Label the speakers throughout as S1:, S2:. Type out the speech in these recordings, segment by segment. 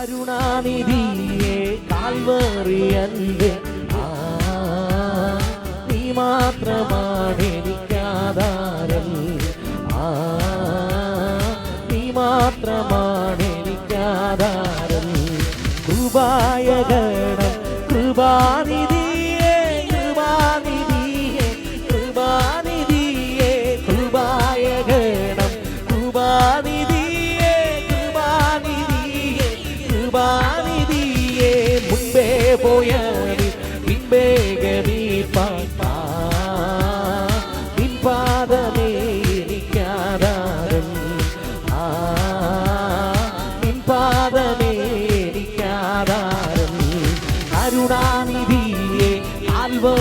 S1: കരുണാനിധിയെ കാൽവറിയന്റെ നീ മാത്രമാണ് എനിക്കാധാരം ആ നീ മാത്രമാണ്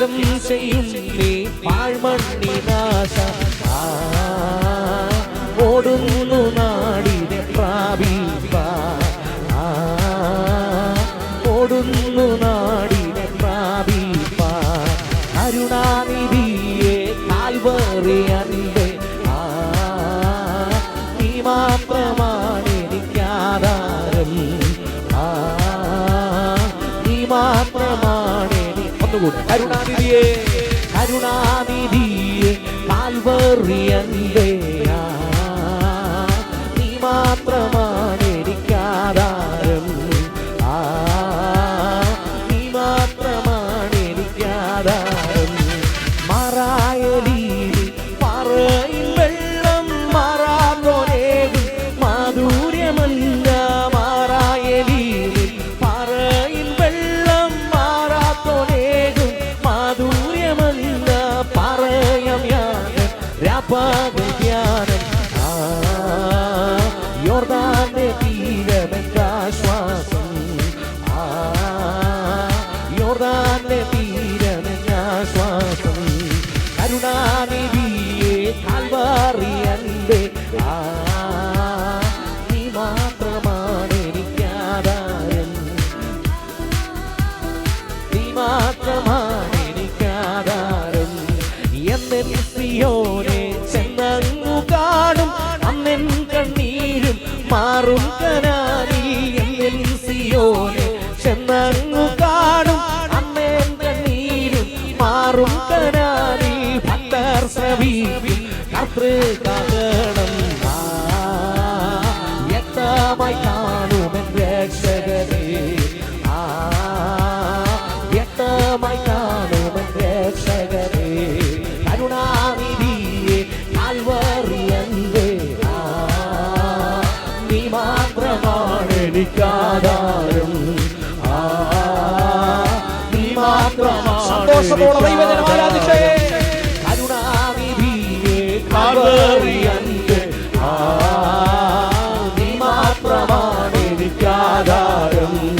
S1: ത്യാഗം ചെയ്യും നീ പാഴ്മണ്ണിനാശ ഓടുന്നു നാടിനെ പ്രാപിപ്പാൻ ആ, ഓടുന്നു നാടിനെ പ്രാപിപ്പാൻ അരുണാനിധിയെ കാൽവറിയ ആ നീ മാത്രമാണ് ഒന്നുകൂടെ കരുണാനിധിയെ കരുണാനിധിയെ കാൽവറി അൻപ് നീ മാത്രമാണ് യോർദാന്റെ തീരമെന്താശ്വാസം കരുണാനിധിയെ കാൽവാറി അൻപേ ആ നീ മാത്രമാണ് എനിക്കാധാരം നീ മാത്രമാണ് എനിക്കാധാരം എന്നെൻ സിയോനെ കർത്തൃകാകണം വ്യക്തമായി കാണുമെൻ രക്ഷകനെ ആ വ്യക്തമായി കാണുമെൻ രക്ഷകനെ കരുണാനിധിയെ കാൽവറിയന്തേ ആ നീ മാത്രമാണ് എനിക്കാധാരം ആ നീ മാത്രമാണ്
S2: സന്തോഷത്തോടെ ദൈവജനം ആരാധിച്ചേ ആധാരം